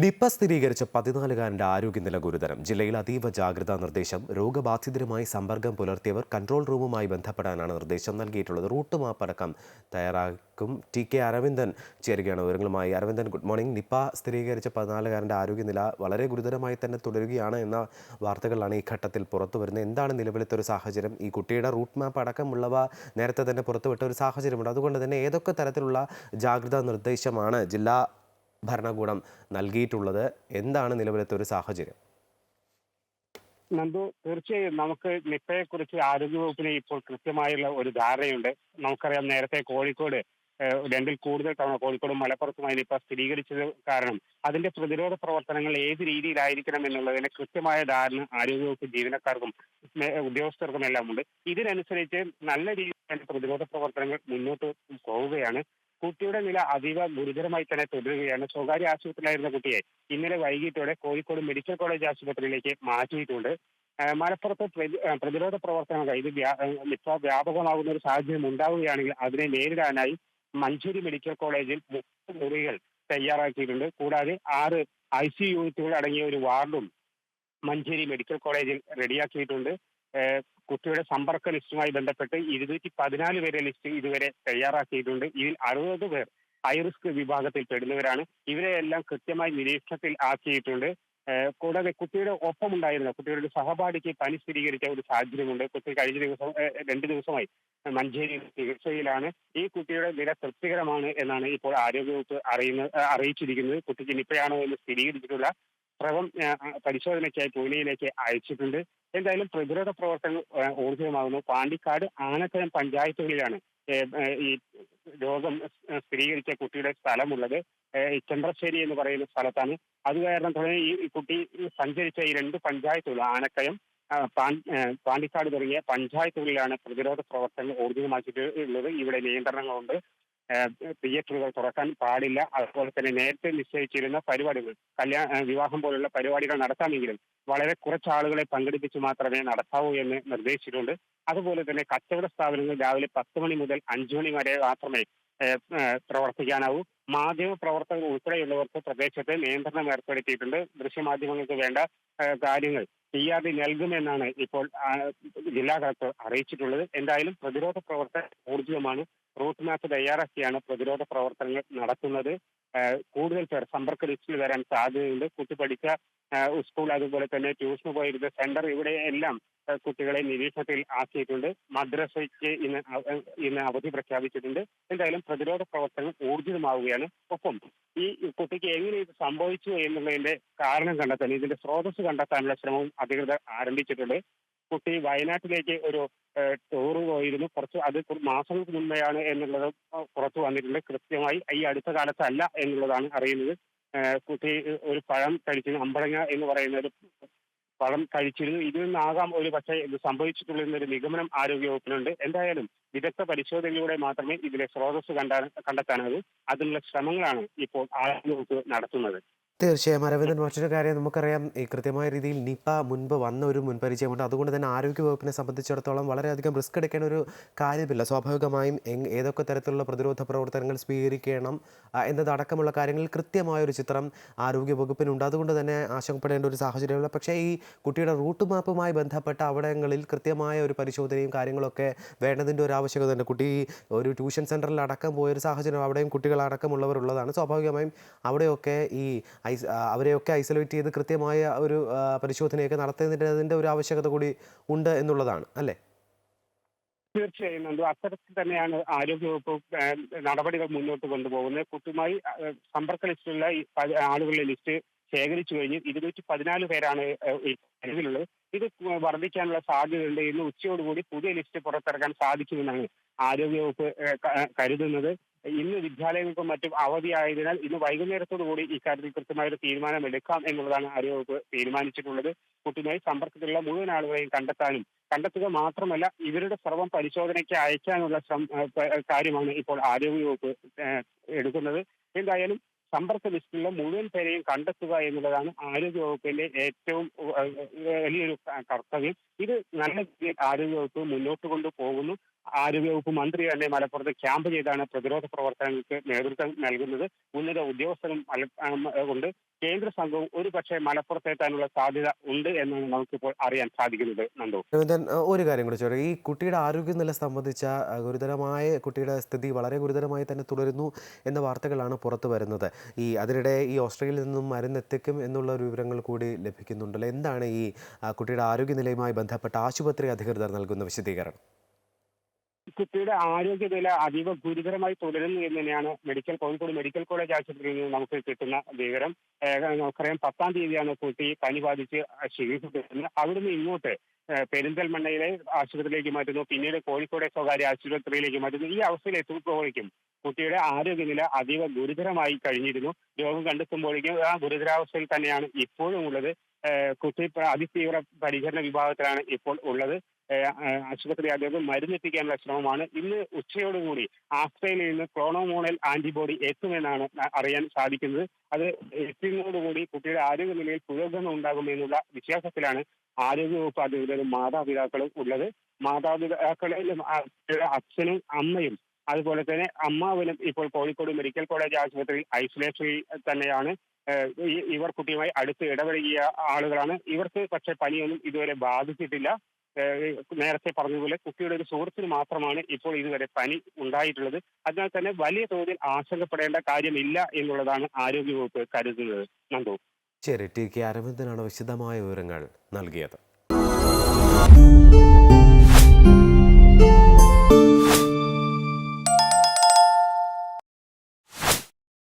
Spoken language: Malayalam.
നിപ്പ സ്ഥിരീകരിച്ച പതിനാലുകാരന്റെ ആരോഗ്യനില ഗുരുതരം. ജില്ലയിൽ അതീവ ജാഗ്രതാ നിർദ്ദേശം. രോഗബാധിതരുമായി സമ്പർക്കം പുലർത്തിയവർ കൺട്രോൾ റൂമുമായി ബന്ധപ്പെടാനാണ് നിർദ്ദേശം നൽകിയിട്ടുള്ളത്. റൂട്ട് മാപ്പ് അടക്കം തയ്യാറാക്കും ടി കെ അരവിന്ദൻ. ചേരുകയാണ് വിവരങ്ങളുമായി. Aravindan good morning. നിപ്പ സ്ഥിരീകരിച്ച പതിനാലുകാരന്റെ ആരോഗ്യനില വളരെ ഗുരുതരമായി തന്നെ തുടരുകയാണ് എന്ന വാർത്തകളാണ് ഈ ഘട്ടത്തിൽ പുറത്തു വരുന്നത്. എന്താണ് നിലവിലത്തെ ഒരു സാഹചര്യം? ഈ കുട്ടിയുടെ റൂട്ട് മാപ്പ് അടക്കമുള്ളവ നേരത്തെ തന്നെ പുറത്തുവിട്ട ഒരു സാഹചര്യമുണ്ട്. അതുകൊണ്ട് തന്നെ ഏതൊക്കെ തരത്തിലുള്ള ജാഗ്രതാ നിർദ്ദേശമാണ് ജില്ലാ ഭരണകൂടം നൽകിയിട്ടുള്ളത് എന്താണ് നിലവിലത്തെ ഒരു സാഹചര്യം? നന്ദു തീർച്ചയായും നമുക്ക് നിപ്പയെ കുറിച്ച് ആരോഗ്യവകുപ്പിന് ഇപ്പോൾ കൃത്യമായുള്ള ഒരു ധാരണയുണ്ട്. നമുക്കറിയാം നേരത്തെ കോഴിക്കോട് രണ്ടിൽ കൂടുതൽ തവണ കോഴിക്കോടും മലപ്പുറത്തുമായി നിപ്പ സ്ഥിരീകരിച്ചത് കാരണം അതിന്റെ പ്രതിരോധ പ്രവർത്തനങ്ങൾ ഏത് രീതിയിലായിരിക്കണം എന്നുള്ളതിന് കൃത്യമായ ധാരണ ആരോഗ്യവകുപ്പ് ജീവനക്കാർക്കും ഉദ്യോഗസ്ഥർക്കും എല്ലാം ഉണ്ട് ഇതിനനുസരിച്ച് നല്ല രീതിയിൽ പ്രതിരോധ പ്രവർത്തനങ്ങൾ മുന്നോട്ട് പോവുകയാണ്. കുട്ടിയുടെ നില അതീവ ഗുരുതരമായി തന്നെ തുടരുകയാണ്. സ്വകാര്യ ആശുപത്രിയിലായിരുന്ന കുട്ടിയെ ഇന്നലെ വൈകിട്ടോടെ കോഴിക്കോട് മെഡിക്കൽ കോളേജ് ആശുപത്രിയിലേക്ക് മാറ്റിയിട്ടുണ്ട്. മലപ്പുറത്ത് പ്രതിരോധ പ്രവർത്തനങ്ങൾ ഇത് നിപ്പ വ്യാപകമാകുന്ന ഒരു സാഹചര്യം ഉണ്ടാവുകയാണെങ്കിൽ അതിനെ നേരിടാനായി മഞ്ചേരി മെഡിക്കൽ കോളേജിൽ മുപ്പത് മുറികൾ തയ്യാറാക്കിയിട്ടുണ്ട്. കൂടാതെ ആറ് ഐ സി യൂണിറ്റുകൾ അടങ്ങിയ ഒരു വാർഡും മഞ്ചേരി മെഡിക്കൽ കോളേജിൽ റെഡിയാക്കിയിട്ടുണ്ട്. കുട്ടിയുടെ സമ്പർക്ക ലിസ്റ്റുമായി ബന്ധപ്പെട്ട് ഇരുന്നൂറ്റി പതിനാല് പേരെ ലിസ്റ്റ് ഇതുവരെ തയ്യാറാക്കിയിട്ടുണ്ട്. ഇതിൽ അറുപത് പേർ ഹൈറിസ്ക് വിഭാഗത്തിൽ പെടുന്നവരാണ്. ഇവരെ എല്ലാം കൃത്യമായി നിരീക്ഷണത്തിൽ ആക്കിയിട്ടുണ്ട്. കൂടാതെ കുട്ടിയുടെ ഒപ്പമുണ്ടായിരുന്ന കുട്ടിയുടെ സഹപാഠിക്ക് പനി സ്ഥിരീകരിച്ച ഒരു സാഹചര്യമുണ്ട്. കുട്ടി കഴിഞ്ഞ ദിവസം രണ്ട് ദിവസമായി മഞ്ചേരി ചികിത്സയിലാണ്. ഈ കുട്ടിയുടെ നില തൃപ്തികരമാണ് എന്നാണ് ഇപ്പോൾ ആരോഗ്യവകുപ്പ് അറിയുന്ന അറിയിച്ചിരിക്കുന്നത്. കുട്ടിക്ക് നിപ്പയാണോ എന്ന് സ്ഥിരീകരിച്ചിട്ടുള്ള സ്രവം പരിശോധനയ്ക്കായി പൂനെയിലേക്ക് അയച്ചിട്ടുണ്ട്. എന്തായാലും പ്രതിരോധ പ്രവർത്തനങ്ങൾ ഏഹ് ഊർജിതമാകുന്നു പാണ്ടിക്കാട് ആനക്കയം പഞ്ചായത്തുകളിലാണ് ഈ രോഗം സ്ഥിരീകരിച്ച കുട്ടിയുടെ സ്ഥലമുള്ളത്. ചന്ദ്രശ്ശേരി എന്ന് പറയുന്ന സ്ഥലത്താണ്. അത് കാരണം തുടങ്ങി ഈ കുട്ടി സഞ്ചരിച്ച ഈ രണ്ട് പഞ്ചായത്തുകൾ ആനക്കയം പാണ്ടിക്കാട് തുടങ്ങിയ പഞ്ചായത്തുകളിലാണ് പ്രതിരോധ പ്രവർത്തനങ്ങൾ ഊർജിതമാക്കിയിട്ടുള്ളത് ഇവിടെ നിയന്ത്രണങ്ങളുണ്ട്. തിയേറ്ററുകൾ തുറക്കാൻ പാടില്ല. അതുപോലെ തന്നെ നേരത്തെ നിശ്ചയിച്ചിരുന്ന പരിപാടികൾ കല്യാണ വിവാഹം പോലുള്ള പരിപാടികൾ നടത്താമെങ്കിലും വളരെ കുറച്ച് ആളുകളെ പങ്കെടുപ്പിച്ച് മാത്രമേ നടത്താവൂ എന്ന് നിർദ്ദേശിച്ചിട്ടുണ്ട്. അതുപോലെ തന്നെ കച്ചവട സ്ഥാപനങ്ങൾ രാവിലെ പത്ത് മണി മുതൽ അഞ്ചു മണി വരെ മാത്രമേ പ്രവർത്തിക്കാനാവൂ. മാധ്യമ പ്രവർത്തകർ ഉൾപ്പെടെയുള്ളവർക്ക് പ്രദേശത്ത് നിയന്ത്രണം ഏർപ്പെടുത്തിയിട്ടുണ്ട്. ദൃശ്യമാധ്യമങ്ങൾക്ക് വേണ്ട കാര്യങ്ങൾ ചെയ്യാതെ നൽകുമെന്നാണ് ഇപ്പോൾ ജില്ലാ കളക്ടർ അറിയിച്ചിട്ടുള്ളത്. എന്തായാലും പ്രതിരോധ പ്രവർത്തനം ഊർജിതമാണ് റൂട്ട് മാപ്പ് തയ്യാറാക്കിയാണ് പ്രതിരോധ പ്രവർത്തനങ്ങൾ നടത്തുന്നത്. കൂടുതൽ പേർ സമ്പർക്ക ലിസ്റ്റിൽ വരാൻ സാധ്യതയുണ്ട്. കുട്ടി പഠിച്ച സ്കൂൾ അതുപോലെ തന്നെ ട്യൂഷൻ പോയിരുന്ന സെന്റർ ഇവിടെ എല്ലാം കുട്ടികളെ നിരീക്ഷണത്തിൽ ആക്കിയിട്ടുണ്ട്. മദ്രസയ്ക്ക് ഇന്ന് ഇന്ന് അവധി പ്രഖ്യാപിച്ചിട്ടുണ്ട്. എന്തായാലും പ്രതിരോധ പ്രവർത്തനം ഊർജിതമാവുകയാണ്. ഒപ്പം ഈ കുട്ടിക്ക് എങ്ങനെ ഇത് സംഭവിച്ചു എന്നുള്ളതിന്റെ കാരണം കണ്ടെത്താൻ ഇതിന്റെ സ്രോതസ് കണ്ടെത്താനുള്ള ശ്രമവും അധികൃതർ ആരംഭിച്ചിട്ടുണ്ട്. കുട്ടി വയനാട്ടിലേക്ക് ഒരു ടൂർ പോയിരുന്നു. കുറച്ച് അത് മാസങ്ങൾക്ക് മുമ്പെയാണ് എന്നുള്ളത് പുറത്തു വന്നിട്ടുണ്ട്. കൃത്യമായി ഈ അടുത്ത കാലത്തല്ല എന്നുള്ളതാണ് അറിയുന്നത്. കുട്ടി ഒരു പഴം കഴിച്ചിരുന്നു. അമ്പഴങ്ങ എന്ന് പറയുന്ന ഒരു പഴം കഴിച്ചിരുന്നു. ഇതിൽ നിന്നാകാം ഒരു പക്ഷേ ഇത് സംഭവിച്ചിട്ടുള്ള എന്നൊരു നിഗമനം ആരോഗ്യവകുപ്പിനുണ്ട് എന്തായാലും വിദഗ്ധ പരിശോധനയിലൂടെ മാത്രമേ ഇതിലെ സ്രോതസ് കണ്ടാ കണ്ടെത്താനാകൂ. അതിനുള്ള ശ്രമങ്ങളാണ് ഇപ്പോൾ ആരോഗ്യവകുപ്പ് നടത്തുന്നത്. തീർച്ചയായും. അരവിന്ദൻ മറ്റൊരു കാര്യം നമുക്കറിയാം. ഈ കൃത്യമായ രീതിയിൽ നിപ മുൻപ് വന്ന ഒരു മുൻപരിചയമുണ്ട്. അതുകൊണ്ട് തന്നെ ആരോഗ്യ വകുപ്പിനെ സംബന്ധിച്ചിടത്തോളം വളരെയധികം റിസ്ക് എടുക്കേണ്ട ഒരു കാര്യമില്ല. സ്വാഭാവികമായും ഏതൊക്കെ തരത്തിലുള്ള പ്രതിരോധ പ്രവർത്തനങ്ങൾ സ്വീകരിക്കണം എന്നതടക്കമുള്ള കാര്യങ്ങളിൽ കൃത്യമായ ഒരു ചിത്രം ആരോഗ്യ വകുപ്പിനുണ്ട്. അതുകൊണ്ട് തന്നെ ആശങ്കപ്പെടേണ്ട ഒരു സാഹചര്യമില്ല. പക്ഷേ ഈ കുട്ടിയുടെ റൂട്ട് മാപ്പുമായി ബന്ധപ്പെട്ട അവിടങ്ങളിൽ കൃത്യമായ ഒരു പരിശോധനയും കാര്യങ്ങളൊക്കെ വേണ്ടതിന്റെ ഒരു ആവശ്യകത ഉണ്ട് കുട്ടി ഒരു ട്യൂഷൻ സെന്ററിൽ അടക്കം പോയൊരു സാഹചര്യം അവിടെയും കുട്ടികളടക്കമുള്ളവരുള്ളതാണ്. സ്വാഭാവികമായും അവിടെയൊക്കെ ഈ ഐസ് അവരെയൊക്കെ ഐസൊലേറ്റ് ചെയ്ത് കൃത്യമായ ഒരു പരിശോധനയൊക്കെ നടത്തേണ്ടതിന്റെ ഒരു ആവശ്യകത കൂടി ഉണ്ട് എന്നുള്ളതാണ് അല്ലേ? തീർച്ചയായും. നന്ദു അത്തരത്തിൽ തന്നെയാണ് ആരോഗ്യവകുപ്പ് നടപടികൾ മുന്നോട്ട് കൊണ്ടുപോകുന്നത്. കുട്ടിയുമായി ഏഹ്, സമ്പർക്ക ലിസ്റ്റിലുള്ള ആളുകളുടെ ലിസ്റ്റ് ശേഖരിച്ചു കഴിഞ്ഞ് ഇരുന്നൂറ്റി പതിനാല് പേരാണ് നിലവിലുള്ളത്. ഇത് വർദ്ധിക്കാനുള്ള സാധ്യതയുണ്ട് ഇന്ന് ഉച്ചയോടുകൂടി പുതിയ ലിസ്റ്റ് പുറത്തിറക്കാൻ സാധിക്കുമെന്നാണ് ആരോഗ്യവകുപ്പ് കരുതുന്നത്. ഇന്ന് വിദ്യാലയങ്ങൾക്കും മറ്റും അവധിയായതിനാൽ ഇന്ന് വൈകുന്നേരത്തോടുകൂടി ഇക്കാര്യത്തിൽ കൃത്യമായ ഒരു തീരുമാനം എടുക്കാം എന്നുള്ളതാണ് ആരോഗ്യവകുപ്പ് തീരുമാനിച്ചിട്ടുള്ളത്. കുട്ടിയുമായി സമ്പർക്കത്തിലുള്ള മുഴുവൻ ആളുകളെയും കണ്ടെത്താനും കണ്ടെത്തുക മാത്രമല്ല ഇവരുടെ സർവം പരിശോധനയ്ക്ക് അയക്കാനുള്ള കാര്യമാണ് ഇപ്പോൾ ആരോഗ്യവകുപ്പ് എടുക്കുന്നത്. എന്തായാലും സമ്പർക്ക ലിസ്റ്റിലുള്ള മുഴുവൻ പേരെയും കണ്ടെത്തുക എന്നുള്ളതാണ് ആരോഗ്യവകുപ്പിന്റെ ഏറ്റവും വലിയൊരു കർത്തവ്യം. ഇത് നല്ല രീതിയിൽ ആരോഗ്യവകുപ്പ് മുന്നോട്ട് കൊണ്ടുപോകുന്നു ആരോഗ്യവകുപ്പ് മന്ത്രി തന്നെ മലപ്പുറത്ത് ക്യാമ്പ് ചെയ്താണ് പ്രതിരോധ പ്രവർത്തനങ്ങൾക്ക് നേതൃത്വം നൽകുന്നത്. ഉന്നത ഉദ്യോഗസ്ഥരും കൊണ്ട് കേന്ദ്ര സംഘവും ഒരു പക്ഷേ മലപ്പുറത്തെത്താനുള്ള സാധ്യത ഉണ്ട് എന്നാണ് നമുക്കിപ്പോൾ അറിയാൻ സാധിക്കുന്നത് നന്ദു. ഒരു കാര്യം കൂടി ചോദിച്ചു ഈ കുട്ടിയുടെ ആരോഗ്യനില സംബന്ധിച്ച ഗുരുതരമായ കുട്ടിയുടെ സ്ഥിതി വളരെ ഗുരുതരമായി തന്നെ തുടരുന്നു എന്ന വാർത്തകളാണ് പുറത്തു വരുന്നത്. ഈ അതിനിടെ ഈ ഓസ്ട്രേലിയയിൽ നിന്നും മരുന്നെത്തിക്കും എന്നുള്ള വിവരങ്ങൾ കൂടി ലഭിക്കുന്നുണ്ടല്ലോ. എന്താണ് ഈ കുട്ടിയുടെ ആരോഗ്യനിലയുമായി ബന്ധപ്പെട്ട ആശുപത്രി അധികൃതർ നൽകുന്ന വിശദീകരണം? കുട്ടിയുടെ ആരോഗ്യനില അതീവ ഗുരുതരമായി തുടരുന്നു എന്ന് തന്നെയാണ് മെഡിക്കൽ കോഴിക്കോട് മെഡിക്കൽ കോളേജ് ആശുപത്രിയിൽ നിന്ന് നമുക്ക് കിട്ടുന്ന വിവരം. നമുക്കറിയാം പത്താം തീയതിയാണ് കുട്ടി പനി ബാധിച്ച് ചികിത്സിക്കുന്നത് അവിടുന്ന് ഇങ്ങോട്ട് പെരിന്തൽമണ്ണയിലെ ആശുപത്രിയിലേക്ക് മാറ്റുന്നു. പിന്നീട് കോഴിക്കോട് സ്വകാര്യ ആശുപത്രിയിലേക്ക് മാറ്റുന്നു. ഈ അവസ്ഥയിൽ എത്തുമ്പോഴേക്കും കുട്ടിയുടെ ആരോഗ്യനില അതീവ ഗുരുതരമായി കഴിഞ്ഞിരുന്നു. രോഗം കണ്ടെത്തുമ്പോഴേക്കും ആ ഗുരുതരാവസ്ഥയിൽ തന്നെയാണ് ഇപ്പോഴും ഉള്ളത്. കുട്ടി അതിതീവ്ര പരിചരണ വിഭാഗത്തിലാണ് ഇപ്പോൾ ഉള്ളത്. ആശുപത്രി അധികൃതർ മരുന്നെത്തിക്കാനുള്ള ശ്രമമാണ്. ഇന്ന് ഉച്ചയോടുകൂടി ആസ്ട്രേലിയയിൽ നിന്ന് ക്ലോണോമോണൽ ആന്റിബോഡി എത്തുമെന്നാണ് അറിയാൻ സാധിക്കുന്നത്. അത് എത്തുന്നതോടുകൂടി കുട്ടിയുടെ ആരോഗ്യനിലയിൽ പുരോഗമനം ഉണ്ടാകും എന്നുള്ള വിശ്വാസത്തിലാണ് ആരോഗ്യവകുപ്പ് അധികൃതരും മാതാപിതാക്കളും ഉള്ളത്. മാതാപിതാക്കളിലും അച്ഛനും അമ്മയും അതുപോലെ തന്നെ അമ്മാവനും ഇപ്പോൾ കോഴിക്കോട് മെഡിക്കൽ കോളേജ് ആശുപത്രിയിൽ ഐസൊലേഷനിൽ തന്നെയാണ്. ഇവർ കുട്ടിയുമായി അടുത്ത് ഇടപഴകിയ ആളുകളാണ്. ഇവർക്ക് പക്ഷേ പനിയൊന്നും ഇതുവരെ ബാധിച്ചിട്ടില്ല. നേരത്തെ പറഞ്ഞതുപോലെ കുട്ടിയുടെ ഒരു സുഹൃത്തിന് മാത്രമാണ് ഇപ്പോൾ ഇതുവരെ പനി ഉണ്ടായിട്ടുള്ളത്. അതിനാൽ തന്നെ വലിയ തോതിൽ ആശങ്കപ്പെടേണ്ട കാര്യമില്ല എന്നുള്ളതാണ് ആരോഗ്യവകുപ്പ് കരുതുന്നത്. നന്ദു. ശരി ടി കെ അരവിന്ദനാണ് വിശദമായ വിവരങ്ങൾ നൽകിയത്.